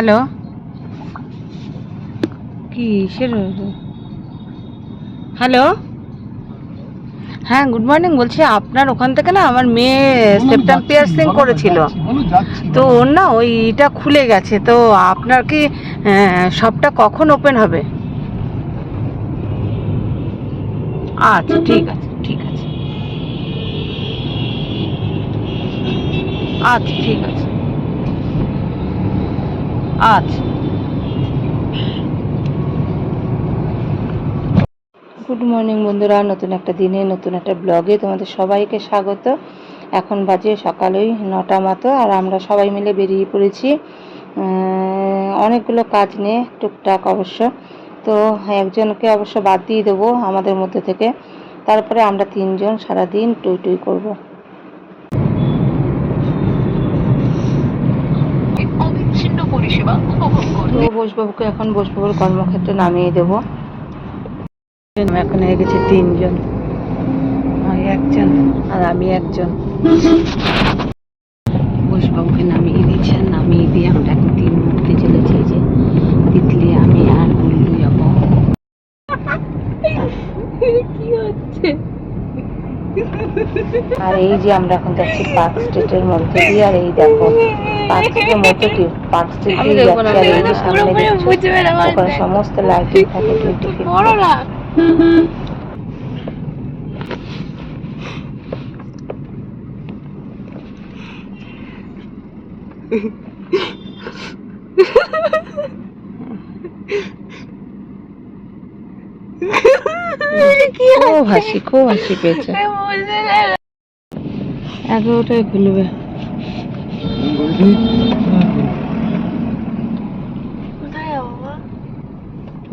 Hello? কিসের hello? হ্যাঁ good morning বলছি আপনার ওখান থেকে না আমার মেয়ে সেপ্টাম পিয়ার্সিং করেছিল। তো ওর না ওইটা খুলে গেছে তো আপনার কি শপটা কখন ওপেন হবে? আচ্ছা ঠিক আছে ঠিক আছে। আচ্ছা ঠিক আছে। আচ্ছা গুড মর্নিং বন্ধুরা, নতুন একটা দিনে, নতুন একটা ব্লগে তোমাদের সবাইকে স্বাগত। এখন বাজে সকাল ওই নটা মতো আর আমরা সবাই মিলে বেরিয়ে পড়েছি। অনেকগুলো কাজ নিয়ে টুকটাক অবশ্য। তো একজনকে অবশ্য বাদ দিয়ে দেবো আমাদের মধ্যে থেকে। তারপরে আমরা তিনজন সারাদিন টুই টুই করব। তো বোসবাবুকে এখন বোসবাবুর কর্মক্ষেত্রে নামিয়ে দেবো। এখন হয়ে গেছে তিনজন। একজন আর আমি একজন। বোসবাবুকে নামিয়ে দিয়েছেন নামিয়ে দিয়ে আমরা এখন তিন উঠতে চলেছি যে তিতলি, আমি আর বুল্লু যাব। কি হচ্ছে? আর এই যে আমরা এখন যাচ্ছি পার্ক স্ট্রিটের মধ্যে দিয়ে আর এই দেখো পার্ক স্ট্রিটের মধ্যে কি পার্ক স্ট্রিট দিয়ে যাচ্ছি আর এই যে সামনে দেখছ ওখানে সমস্ত লাইটিং থাকে টোয়েন্টি বড় খুব হাসি খুব হাসি পেয়েছে। এগারোটায় খুলবে।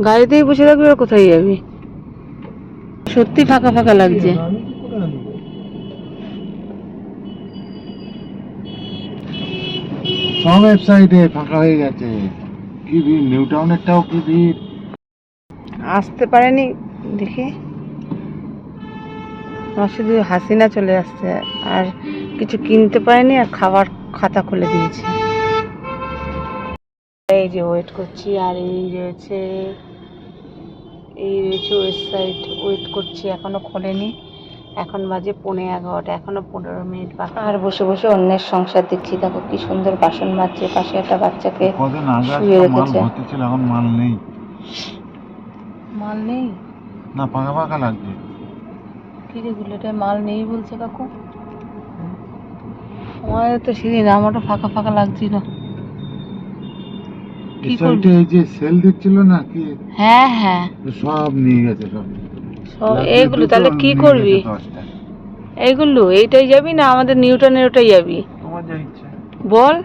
গাড়িতেই বসে থাকবি আর কোথায় যাবি? সত্যি ফাঁকা ফাঁকা লাগছে। সব ওয়েবসাইটে ফাঁকা হয়ে গেছে। কি ভিড়? নিউ টাউনেরটাও কি ভিড়? আসতে পারেনি দেখি। আমার শুধু হাসিনা চলে আসছে আর কিছু কিনতে পারেনি আর খাবার খাতা খুলে দিয়েছে। এই যে ওয়েট করছি আর এই রয়েছে এই রয়েছে ওয়েবসাইট ওয়েট করছি এখনও খোলেনি। এখন বাজে পৌনে এগারোটা এখনও পনেরো মিনিট বাকি। আর বসে বসে অন্যের সংসার দেখছি দেখো কি সুন্দর বাসন মাজছে পাশে একটা বাচ্চাকে শুয়ে রেখেছে। এখন মাল নেই। মাল নেই? না ফাঁকা ফাঁকা লাগছে বুলেটে মাল নেই বলছে কাকু। আমাদের তো সেদিন আমারও ফাঁকা ফাঁকা লাগছিল কি করবি? এই যে সেল দিচ্ছিল না কি? হ্যাঁ হ্যাঁ। সব নিয়ে গেছে সব। সব এইগুলো তাহলে কি করবি? এইগুলো এইটাই যাবি না আমাদের নিউটনের ওটাই যাবি? তোমার যা ইচ্ছা। বল।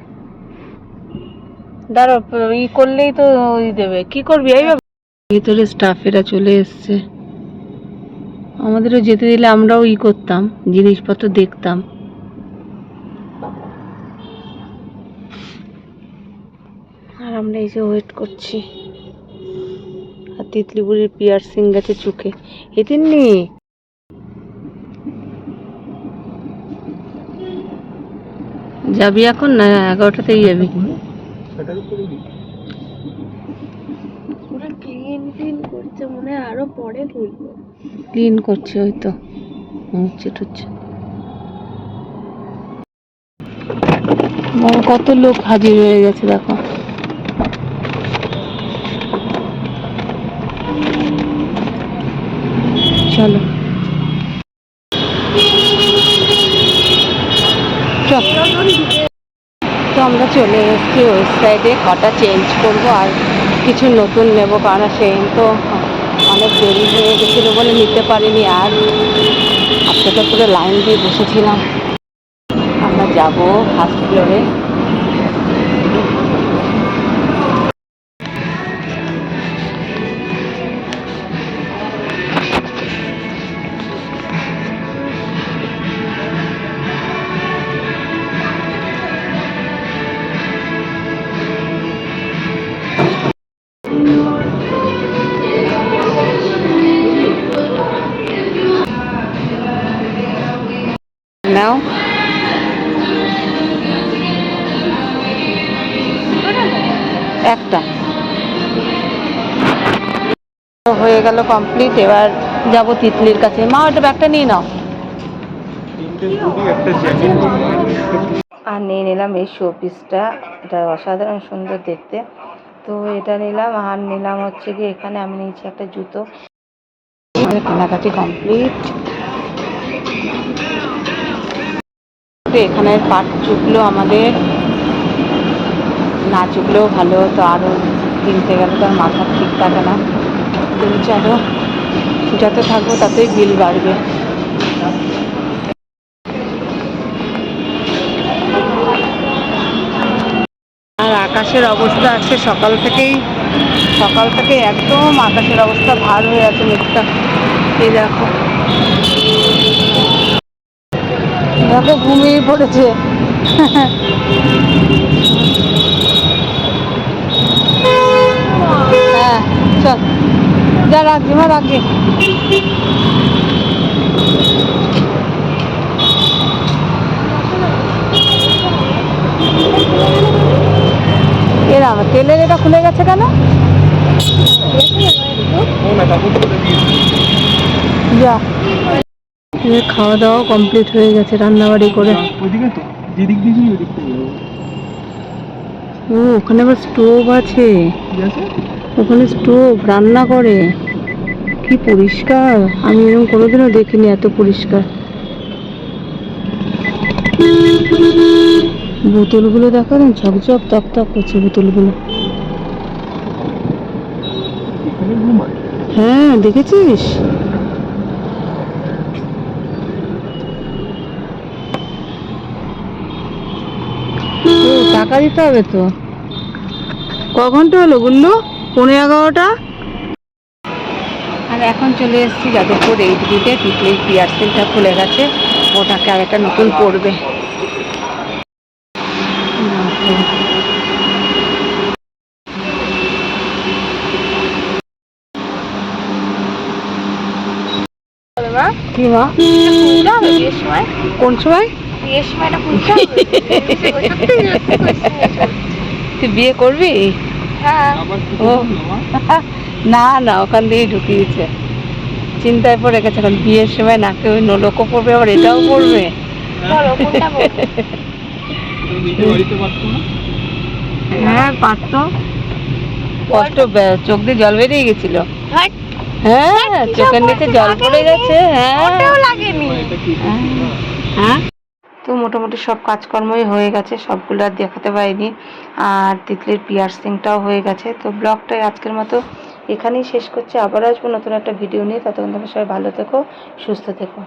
দাঁড়া ই করলেই তো ওই দেবে। কি করবি? এই বাবা ভিতরে স্টাফেরা চলে এসছে। আমাদেরও যেতে দিলে আমরাও ই করতাম জিনিসপত্র দেখতাম। আর আমরা এই যে ওয়েট করছি। আর তিতলিপুরের পিয়ার্সিং গেছে চোখে এদিন নি যাবি এখন না এগারোটাতেই যাবি? ক্লিন করছে মনে হয়, আরও পরে খুলবো ক্লিন করছে ওই তো মুছছে টুচ্ছে কত লোক হাজির হয়ে গেছে, দেখো। চলো। চল। তো আমরা চলে এসেছি ওয়েবসাইটে, কটা চেঞ্জ করব আর কিছু নতুন নেব, কারণ সেই তো অনেক দেরি হয়ে গেছিল বলে নিতে পারিনি আর। আজকে তো পুরো লাইন দিয়ে বসেছিলাম। আমরা যাব ফার্স্ট ফ্লোরে নাও একটা। হয়ে গেল কমপ্লিট এবার যাব তিতলির কাছে। মা ওটা ব্যাগটা নিয়ে নাও। আর নিয়ে নিলাম এই শো পিসটা এটা অসাধারণ সুন্দর দেখতে। তো এটা নিলাম আর নিলাম হচ্ছে কি এখানে আমি নিয়েছি একটা জুতো। কেনাকাটি কমপ্লিট তো এখানে পাট চুকলো আমাদের। না চুকলেও ভালো হতো, আরও কিনতে গেলে তো আর মাথা ঠিক থাকে না। তুমি চলো, যত থাকব ততই বিল বাড়বে। আর আকাশের অবস্থা আছে সকাল থেকেই, সকাল থেকে একদম আকাশের অবস্থা ভার হয়ে আছে মুখটা। এই দেখো। দেখো ঘুমিয়ে পড়েছে। হ্যাঁ চল। যা রাখি মা রাখি এরা তেলের এটা খুলে গেছে কেন? যা। খাওয়া দাওয়া কমপ্লিট হয়ে গেছে রান্নাবাড়ি করে। ও ওখানে আবার স্টোভ আছে। ওখানে স্টোভ রান্না করে। কি পরিষ্কার। আমি এরকম কোনোদিনও দেখিনি এত পরিষ্কার। বোতলগুলো দেখো না ঝকঝক তক তক করছে বোতলগুলো। হ্যাঁ দেখেছিস ও, টাকা দিতে হবে তো? ক ঘণ্টা হলো গুল্লু পনেরো এগারোটা? আর এখন চলে এসেছি যাদবপুর এইট বিতে তিতলির পিয়ারসেলটা খুলে গেছে। ওটাকে আর একটা নতুন পড়বে। কোন সময়? তুই বিয়ে করবি? হ্যাঁ। ও। না না ওখান দিয়েই ঢুকিয়েছে। চিন্তায় পড়ে গেছে এখন বিয়ের সময় নাকে ওই নলকও পড়বে আবার এটাও পড়বে হ্যাঁ পারতো কষ্ট চোখ দিয়ে জল বেরিয়ে গেছিল। হ্যাঁ চোখের নিচে জল পড়ে গেছে হ্যাঁ। হ্যাঁ। তো মোটামুটি সব কাজকর্মই হয়ে গেছে, সবগুলো আর দেখাতে পারিনি। আর তিতলির পিয়ার্সিংটাও হয়ে গেছে। তো ব্লগটাই আজকের মতো এখানেই শেষ করছি। আবার আসব নতুন একটা ভিডিও নিয়ে। ততক্ষণ তোমরা সবাই ভালো থেকো, সুস্থ থেকো।